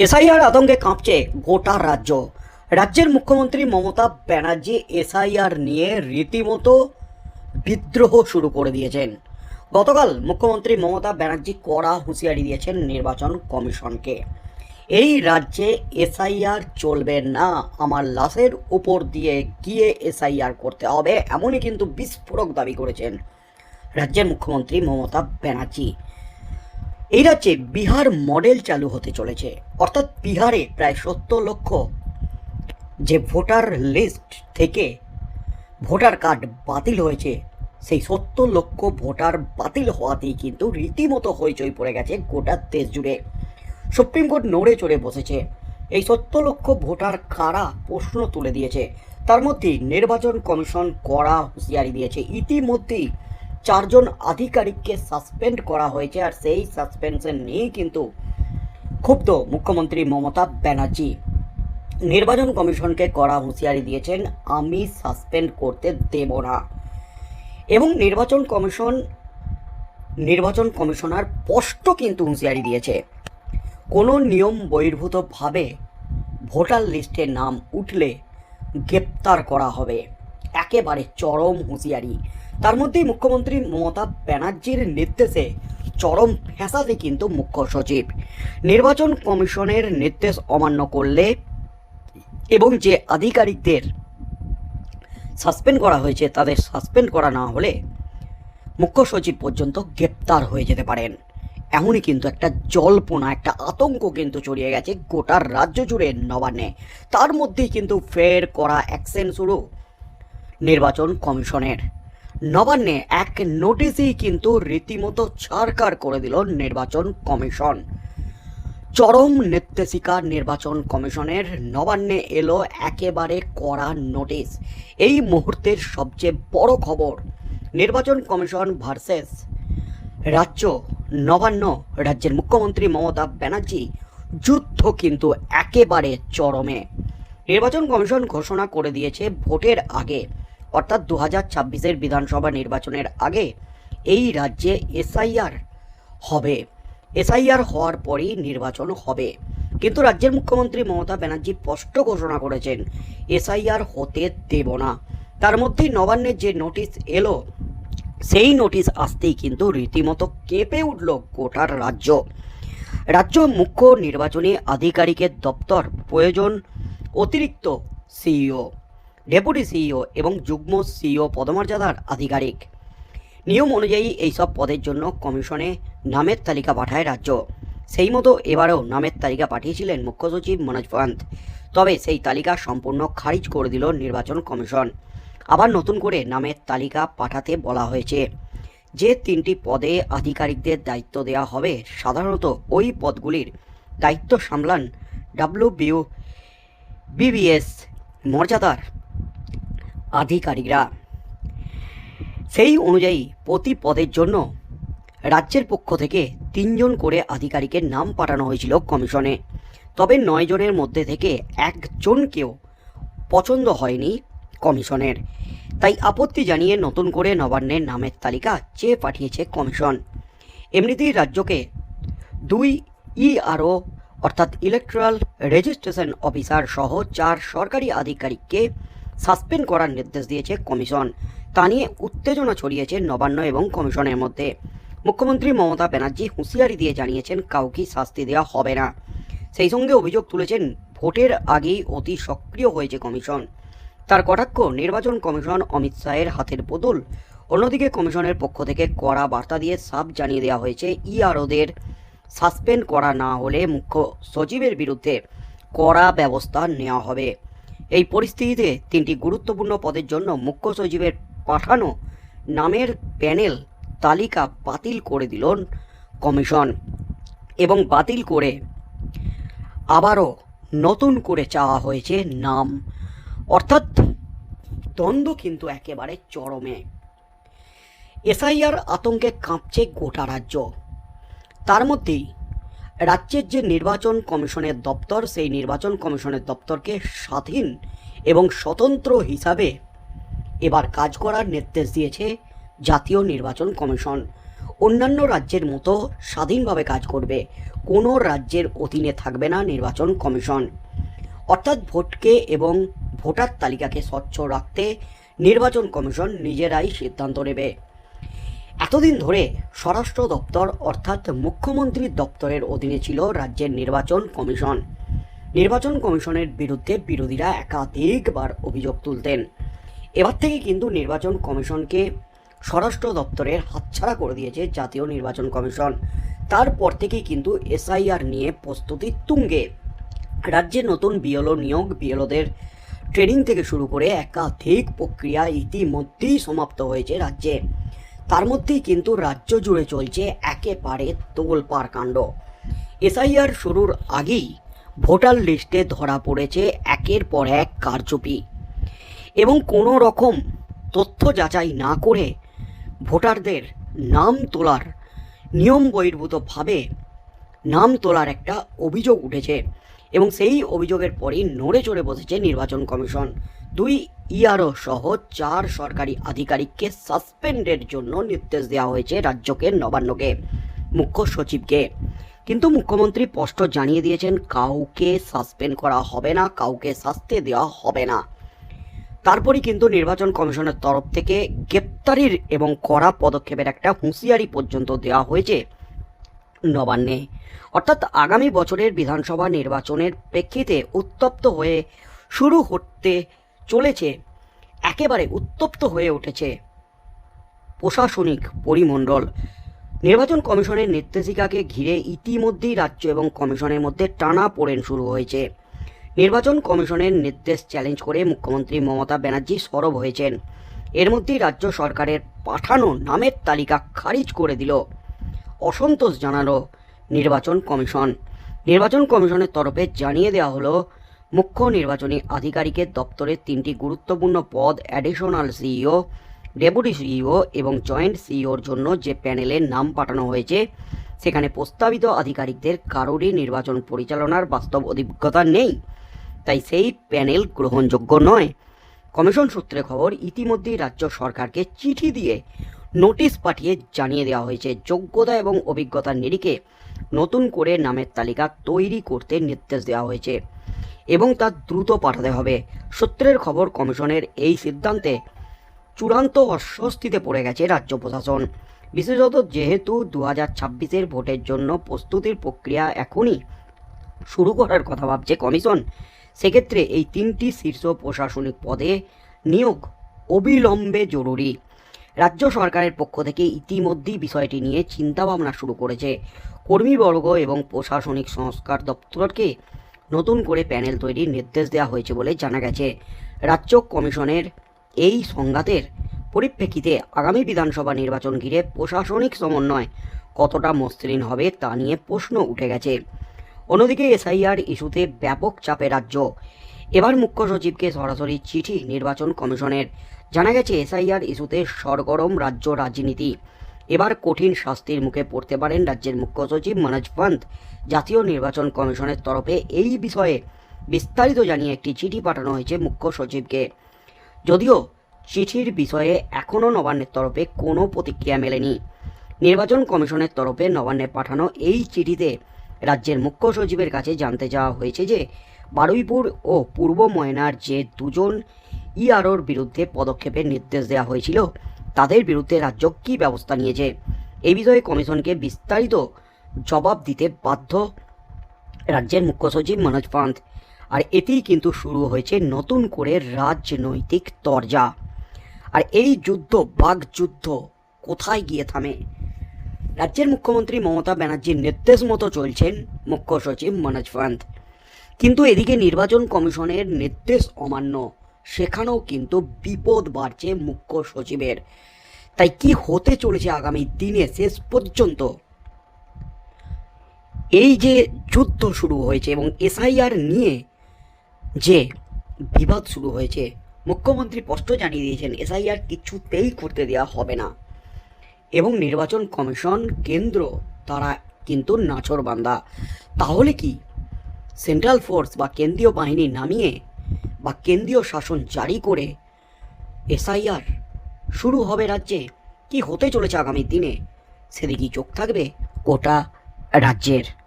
SIR আতঙ্কে কাঁপছে গোটা রাজ্য। রাজ্যের মুখ্যমন্ত্রী মমতা ব্যানার্জি এসআইআর নিয়ে রীতিমতো বিদ্রোহ শুরু করে দিয়েছেন। গতকাল মুখ্যমন্ত্রী মমতা ব্যানার্জি কড়া হুঁশিয়ারি দিয়েছেন নির্বাচন কমিশনকে। এই রাজ্যে এসআইআর চলবে না, আমার লাশের উপর দিয়ে গিয়ে এসআইআর করতে হবে, এমনই কিন্তু বিস্ফোরক দাবি করেছেন রাজ্যের মুখ্যমন্ত্রী মমতা ব্যানার্জি। এই রাজ্যে বিহার মডেল চালু হতে চলেছে। অর্থাৎ বিহারে প্রায় সত্তর লক্ষ যে ভোটার লিস্ট থেকে ভোটার কার্ড বাতিল হয়েছে, সেই সত্তর লক্ষ ভোটার বাতিল হওয়াতেই কিন্তু রীতিমতো হইচই পড়ে গেছে গোটা দেশ জুড়ে। সুপ্রিম কোর্ট নড়ে চড়ে বসেছে। এই সত্তর লক্ষ ভোটার কারা প্রশ্ন তুলে দিয়েছে, তার মধ্যেই নির্বাচন কমিশন কড়া হুঁশিয়ারি দিয়েছে। ইতিমধ্যেই চারজন আধিকারিককে সাসপেন্ড করা হয়েছে আর সেই সাসপেনশন নিয়েই কিন্তু ক্ষুব্ধ মুখ্যমন্ত্রী মমতা ব্যানার্জি। নির্বাচন কমিশনকে কড়া হুঁশিয়ারি দিয়েছেন, আমি সাসপেন্ড করতে দেব না। এবং নির্বাচন কমিশন, নির্বাচন কমিশনার স্পষ্ট কিন্তু হুঁশিয়ারি দিয়েছে, কোনো নিয়ম বহির্ভূতভাবে ভোটার লিস্টে নাম উঠলে গ্রেপ্তার করা হবে। একেবারে চরম হুঁশিয়ারি। তার মধ্যেই মুখ্যমন্ত্রী মমতা ব্যানার্জির নির্দেশে চরম ফ্যাসাদে কিন্তু মুখ্য সচিব। নির্বাচন কমিশনের নির্দেশ অমান্য করলে এবং যে আধিকারিকদের সাসপেন্ড করা হয়েছে, তাদের সাসপেন্ড করা না হলে মুখ্য সচিব পর্যন্ত গ্রেপ্তার হয়ে যেতে পারেন। এমনই কিন্তু একটা জল্পনা, একটা আতঙ্ক কিন্তু ছড়িয়ে গেছে গোটার রাজ্য জুড়ে নবান্নে। তার মধ্যেই কিন্তু ফের করা অ্যাকশন শুরু। নির্বাচন কমিশনের। নবান্নে এক নোটিশই কিন্তু রীতিমতো ছাড়কার করে দিল নির্বাচন কমিশন। চরম নির্দেশিকা নির্বাচন কমিশনের নবান্নে এলো একেবারে কড়া নোটিশ। এই মুহূর্তের সবচেয়ে বড় খবর, নির্বাচন কমিশন ভার্সেস রাজ্য, নবান্ন রাজ্যের মুখ্যমন্ত্রী মমতা ব্যানার্জি যুদ্ধ কিন্তু একেবারে চরমে। নির্বাচন কমিশন ঘোষণা করে দিয়েছে ভোটের আগে। অর্থাৎ দু হাজার ছাব্বিশের বিধানসভা নির্বাচনের আগে এই রাজ্যে এসআইআর হবে। এসআইআর হওয়ার পরেই নির্বাচন হবে। কিন্তু রাজ্যের মুখ্যমন্ত্রী মমতা ব্যানার্জি স্পষ্ট ঘোষণা করেছেন, এসআইআর হতে দেব না। তার মধ্যেই নবান্নের যে নোটিশ এলো, সেই নোটিশ আসতেই কিন্তু রীতিমতো কেঁপে উঠল গোটার রাজ্য। রাজ্য মুখ্য নির্বাচনী আধিকারিকের দপ্তর, প্রয়োজন অতিরিক্ত সিইও। ডেপুটি সিইও এবং যুগ্ম সিইও পদমর্যাদার আধিকারিক। নিয়ম অনুযায়ী এইসব পদের জন্য কমিশনে নামের তালিকা পাঠায় রাজ্য। সেই মতো এবারেও নামের তালিকা পাঠিয়েছিলেন মুখ্য সচিব মনোজ পন্ত তবে সেই তালিকা সম্পূর্ণ খারিজ করে দিল নির্বাচন কমিশন। আবার নতুন করে নামের তালিকা পাঠাতে বলা হয়েছে। যে তিনটি পদে আধিকারিকদের দায়িত্ব দেওয়া হবে, সাধারণত ওই পদগুলির দায়িত্ব সামলান ডাব্লিউ বিউ বিবিএস মর্যাদার আধিকারিকরা। সেই অনুযায়ী প্রতি পদের জন্য রাজ্যের পক্ষ থেকে তিনজন করে আধিকারিকের নাম পাঠানো হয়েছিল কমিশনে। তবে নয় জনের মধ্যে থেকে একজনকেও পছন্দ হয়নি কমিশনের। তাই আপত্তি জানিয়ে নতুন করে নবান্নের নামের তালিকা চেয়ে পাঠিয়েছে কমিশন। এমনিতেই রাজ্যকে দুই ইআরও অর্থাৎ ইলেকট্রাল রেজিস্ট্রেশন অফিসার সহ চার সরকারি আধিকারিককে সাসপেন্ড করার নির্দেশ দিয়েছে কমিশন। তা নিয়ে উত্তেজনা ছড়িয়েছে নবান্ন এবং কমিশনের মধ্যে। মুখ্যমন্ত্রী মমতা ব্যানার্জি হুঁশিয়ারি দিয়ে জানিয়েছেন, কাউকে শাস্তি দেওয়া হবে না। সেই সঙ্গে অভিযোগ তুলেছেন, ভোটের আগেই অতি সক্রিয় হয়েছে কমিশন। তার কটাক্ষ, নির্বাচন কমিশন অমিত শাহের হাতের বদল অন্যদিকে কমিশনের পক্ষ থেকে কড়া বার্তা দিয়ে সাফ জানিয়ে দেওয়া হয়েছে, ইআরওদের সাসপেন্ড করা না হলে মুখ্য সচিবের বিরুদ্ধে কড়া ব্যবস্থা নেওয়া হবে। এই পরিস্থিতিতে তিনটি গুরুত্বপূর্ণ পদের জন্য মুখ্য সচিবের পাঠানো নামের প্যানেল তালিকা বাতিল করে দিল কমিশন এবং বাতিল করে আবারও নতুন করে চাওয়া হয়েছে নাম। অর্থাৎ দ্বন্দ্ব কিন্তু একেবারে চরমে। এসআইআর আতঙ্কে কাঁপছে গোটা রাজ্য। তার মধ্যেই রাজ্যের যে নির্বাচন কমিশনের দপ্তর, সেই নির্বাচন কমিশনের দপ্তরকে স্বাধীন এবং স্বতন্ত্র হিসাবে এবার কাজ করার নির্দেশ দিয়েছে জাতীয় নির্বাচন কমিশন। অন্যান্য রাজ্যের মতো স্বাধীনভাবে কাজ করবে, কোনো রাজ্যের অধীনে থাকবে না নির্বাচন কমিশন। অর্থাৎ ভোটকে এবং ভোটার তালিকাকে স্বচ্ছ রাখতে নির্বাচন কমিশন নিজেরাই সিদ্ধান্ত নেবে। এতদিন ধরে স্বরাষ্ট্র দপ্তর অর্থাৎ মুখ্যমন্ত্রীর দপ্তরের অধীনে ছিল রাজ্যের নির্বাচন কমিশন। নির্বাচন কমিশনের বিরুদ্ধে বিরোধীরা একাধিকবার অভিযোগ তুলতেন। এবার থেকে কিন্তু নির্বাচন কমিশনকে স্বরাষ্ট্র দপ্তরের হাতছাড়া করে দিয়েছে জাতীয় নির্বাচন কমিশন। তারপর থেকেই কিন্তু এসআইআর নিয়ে প্রস্তুতি তুঙ্গে। রাজ্যে নতুন বিএলও নিয়োগ, বিএলওদের ট্রেনিং থেকে শুরু করে একাধিক প্রক্রিয়া ইতিমধ্যেই সমাপ্ত হয়েছে রাজ্যে। তার মধ্যেই কিন্তু রাজ্য জুড়ে চলছে একেবারে তোলপাড় কাণ্ড। এসআইআর শুরুর আগেই ভোটার লিস্টে ধরা পড়েছে একের পর এক কারচুপি। এবং কোনো রকম তথ্য যাচাই না করে ভোটারদের নাম তোলার নিয়ম বহির্ভূতভাবে নাম তোলার একটা অভিযোগ উঠেছে এবং সেই অভিযোগের পরই নড়ে চড়ে বসেছে নির্বাচন কমিশন। দুই ইআরও সহ চার সরকারি আধিকারিককে সাসপেন্ডের জন্য নির্দেশ দেওয়া হয়েছে রাজ্যকে, নবান্নকে, মুখ্য সচিবকে। কিন্তু মুখ্যমন্ত্রী স্পষ্ট জানিয়ে দিয়েছেন, কাউকে সাসপেন্ড করা হবে না, কাউকে শাস্তি দেওয়া হবে না। তারপরে কিন্তু নির্বাচন কমিশনের তরফ থেকে গ্রেপ্তারির এবং কড়া পদক্ষেপের একটা হুঁশিয়ারি পর্যন্ত দেওয়া হয়েছে নবান্নে। অর্থাৎ আগামী বছরের বিধানসভা নির্বাচনের প্রেক্ষিতে উত্তপ্ত হয়ে শুরু হতে চলেছে, একেবারে উত্তপ্ত হয়ে উঠেছে। প্রশাসনিক পরিমণ্ডল। নির্বাচন কমিশনের নির্দেশিকাকে ঘিরে ইতিমধ্যেই রাজ্য এবং কমিশনের মধ্যে টানা পড়েন শুরু হয়েছে। নির্বাচন কমিশনের নির্দেশ চ্যালেঞ্জ করে মুখ্যমন্ত্রী মমতা ব্যানার্জি সরব হয়েছেন। এর মধ্যেই রাজ্য সরকারের পাঠানো নামের তালিকা খারিজ করে দিল। অসন্তোষ জানালো নির্বাচন কমিশন। নির্বাচন কমিশনের তরফে জানিয়ে দেওয়া হলো মুখ্য নির্বাচনী আধিকারিকের দপ্তরের তিনটি গুরুত্বপূর্ণ পদ অ্যাডিশনাল সিইও ডেপুটি সিইও এবং জয়েন্ট সিইওর জন্য যে প্যানেলের নাম পাঠানো হয়েছে, সেখানে প্রস্তাবিত আধিকারিকদের কারোরই নির্বাচন পরিচালনার বাস্তব অভিজ্ঞতা নেই। তাই সেই প্যানেল গ্রহণযোগ্য নয়। কমিশন সূত্রে খবর, ইতিমধ্যেই রাজ্য সরকারকে চিঠি দিয়ে নোটিশ পাঠিয়ে জানিয়ে দেওয়া হয়েছে। যোগ্যতা এবং অভিজ্ঞতার নিরিখে নতুন করে নামের তালিকা তৈরি করতে নির্দেশ দেওয়া হয়েছে। এবং তা দ্রুত পাঠাতে হবে। সূত্রের খবর, কমিশনের এই সিদ্ধান্তে চূড়ান্ত অস্বস্তিতে পড়ে গেছে রাজ্য প্রশাসন। বিশেষত যেহেতু দু হাজার ছাব্বিশের ভোটের জন্য প্রস্তুতির প্রক্রিয়া এখনই শুরু করার কথা ভাবছে কমিশন, সেক্ষেত্রে এই তিনটি শীর্ষ প্রশাসনিক পদে নিয়োগ অবিলম্বে জরুরি। রাজ্য সরকারের পক্ষ থেকে ইতিমধ্যেই বিষয়টি নিয়ে চিন্তাভাবনা শুরু করেছে। কর্মীবর্গ এবং প্রশাসনিক সংস্কার দপ্তরকে নতুন করে প্যানেল তৈরির নির্দেশ দেওয়া হয়েছে বলে জানা গেছে। রাজ্য কমিশনের এই সংঘাতের পরিপ্রেক্ষিতে আগামী বিধানসভা নির্বাচন ঘিরে প্রশাসনিক সমন্বয় কতটা মসৃণ হবে তা নিয়ে প্রশ্ন উঠে গেছে। অন্যদিকে এসআইআর ইস্যুতে ব্যাপক চাপে রাজ্য। এবার মুখ্য সচিবকে সরাসরি চিঠি নির্বাচন কমিশনের। জানা গেছে, এসআইআর ইস্যুতে সরগরম রাজ্য রাজনীতি। এবার কঠিন শাস্তির মুখে পড়তে পারেন রাজ্যের মুখ্য সচিব মনোজ পন্ত জাতীয় নির্বাচন কমিশনের তরফে এই বিষয়ে বিস্তারিত জানিয়ে একটি চিঠি পাঠানো হয়েছে মুখ্য সচিবকে। যদিও চিঠির বিষয়ে এখনও নবান্নের তরফে কোনো প্রতিক্রিয়া মেলেনি। নির্বাচন কমিশনের তরফে নবান্নে পাঠানো এই চিঠিতে রাজ্যের মুখ্য সচিবের কাছে জানতে চাওয়া হয়েছে যে বারুইপুর ও পূর্ব ময়নার যে দুজন ইআরওর বিরুদ্ধে পদক্ষেপের নির্দেশ দেওয়া হয়েছিল তাদের বিরুদ্ধে রাজ্য কী ব্যবস্থা নিয়েছে? এই বিষয়ে কমিশনকে বিস্তারিত জবাব দিতে বাধ্য রাজ্যের মুখ্য সচিব মনোজ পান্ত আর এতেই কিন্তু শুরু হয়েছে নতুন করে রাজনৈতিক তরজা। আর এই যুদ্ধ, বাঘ যুদ্ধ কোথায় গিয়ে থামে? রাজ্যের মুখ্যমন্ত্রী মমতা ব্যানার্জির নির্দেশ মতো চলছেন মুখ্য সচিব মনোজ পান্ত কিন্তু এদিকে নির্বাচন কমিশনের নির্দেশ অমান্য। সেখানেও কিন্তু বিপদ বাড়ছে মুখ্য সচিবের। তাই কি হতে চলেছে আগামী দিনে শেষ পর্যন্ত? এই যে যুদ্ধ শুরু হয়েছে এবং এসআইআর নিয়ে যে বিবাদ শুরু হয়েছে, মুখ্যমন্ত্রী স্পষ্ট জানিয়ে দিয়েছেন, এসআইআর কিছুতেই করতে দেওয়া হবে না। এবং নির্বাচন কমিশন কেন্দ্র তারা কিন্তু নাছরবান্দা তাহলে কি সেন্ট্রাল ফোর্স বা কেন্দ্রীয় বাহিনী নামিয়ে বা কেন্দ্রীয় শাসন জারি করে এসআইআর শুরু হবে রাজ্যে, কি হতে চলেছে আগামী দিনে? সেদিকেই চোখ থাকবে গোটা রাজ্যের।